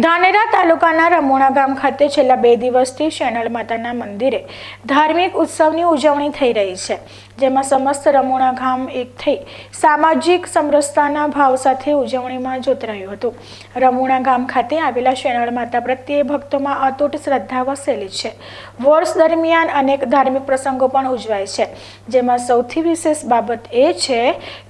ધાનેરા તાલુકાના રમોણા ગામ ખાતે છેલ્લા બે દિવસથી શેનળ માતાના મંદિરે ધાર્મિક ઉત્સવની ઉજવણી થઈ રહી છે, જેમાં સમસ્ત રમોણા ગામ એક થઈ સામાજિક સમરસતાના ભાવ સાથે ઉજવણીમાં જોતરાયું હતું. રમોણા ગામ ખાતે આવેલા શેનળ માતા પ્રત્યે ભક્તોમાં અતૂટ શ્રદ્ધા વસેલી છે. વર્ષ દરમિયાન અનેક ધાર્મિક પ્રસંગો પણ ઉજવાય છે, જેમાં સૌથી વિશેષ બાબત એ છે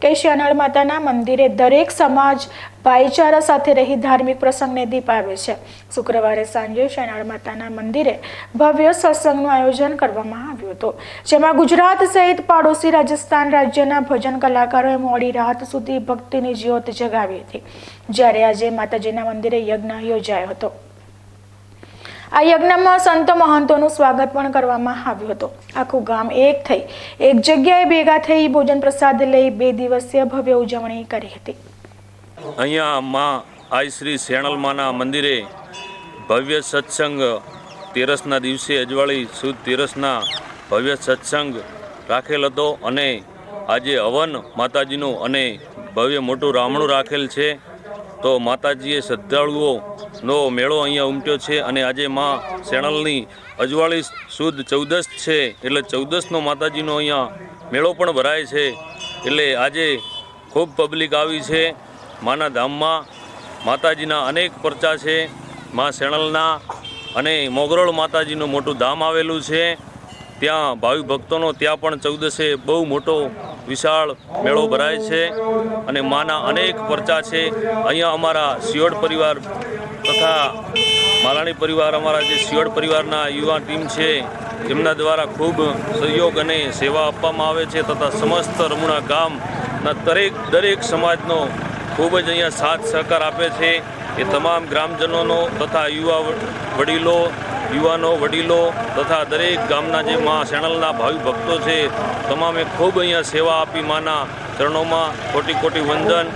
કે શેનળ માતાના મંદિરે દરેક સમાજ ભાઈચારા સાથે રહી ધાર્મિક પ્રસંગને દીપ આવે છે. શુક્રવારે સાંજે શેનાળ માતાના મંદિરે ભવ્ય સત્સંગનું આયોજન કરવામાં આવ્યું હતું. જેમાં ગુજરાત સહિત પાડોશી રાજસ્થાન રાજ્યના ભજન કલાકારોએ મોડી રાત સુધી ભક્તિની જ્યોત જગાવી હતી. જ્યારે આજે માતાજીના મંદિરે યજ્ઞ યોજાયો હતો. આ યજ્ઞમાં સંત મહંતોનું સ્વાગત પણ કરવામાં આવ્યું હતું. આખું ગામ એક થઈ, એક જગ્યાએ ભેગા થઈ ભોજન પ્રસાદ લઈ બે દિવસીય ભવ્ય ઉજવણી કરી હતી. અહીંયા માં આઈ શ્રી શેણલમાના મંદિરે ભવ્ય સત્સંગ તેરસના દિવસે અજવાળી સુદ તેરસના ભવ્ય સત્સંગ રાખેલ હતો અને આજે હવન માતાજીનું અને ભવ્ય મોટું રામણું રાખેલ છે. તો માતાજીએ શ્રદ્ધાળુઓનો મેળો અહીંયા ઉમટ્યો છે અને આજે માં શેણલની અજવાળી સુદ ચૌદસ છે એટલે ચૌદસનો માતાજીનો અહીંયા મેળો પણ ભરાય છે. એટલે આજે ખૂબ પબ્લિક આવી છે. માના ધામમાં માતાજીના અનેક પરચા છે. મા શેણલના અને મોગરોળ માતાજીનું મોટું ધામ આવેલું છે. ત્યાં ભાવિ ભક્તોનો ત્યાં પણ ચૌદસે બહુ મોટો વિશાળ મેળો ભરાય છે અને માના અનેક પરચા છે. અહીંયા અમારા સિયોડ પરિવાર તથા માલાણી પરિવાર, અમારા જે સિયોડ પરિવારના યુવા ટીમ છે એમના દ્વારા ખૂબ સહયોગ અને સેવા આપવામાં આવે છે તથા સમસ્ત રમુણા ગામના દરેક દરેક સમાજનો ખૂબ જ અહીંયા સાથ સહકાર આપે છે એ તમામ ગ્રામજનોનો તથા યુવા વડીલો, યુવાનો, વડીલો તથા દરેક ગામના જે મા શેણલના ભાવિ ભક્તો છે, તમામે ખૂબ અહીંયા સેવા આપી માના ચરણોમાં કોટી કોટી વંદન.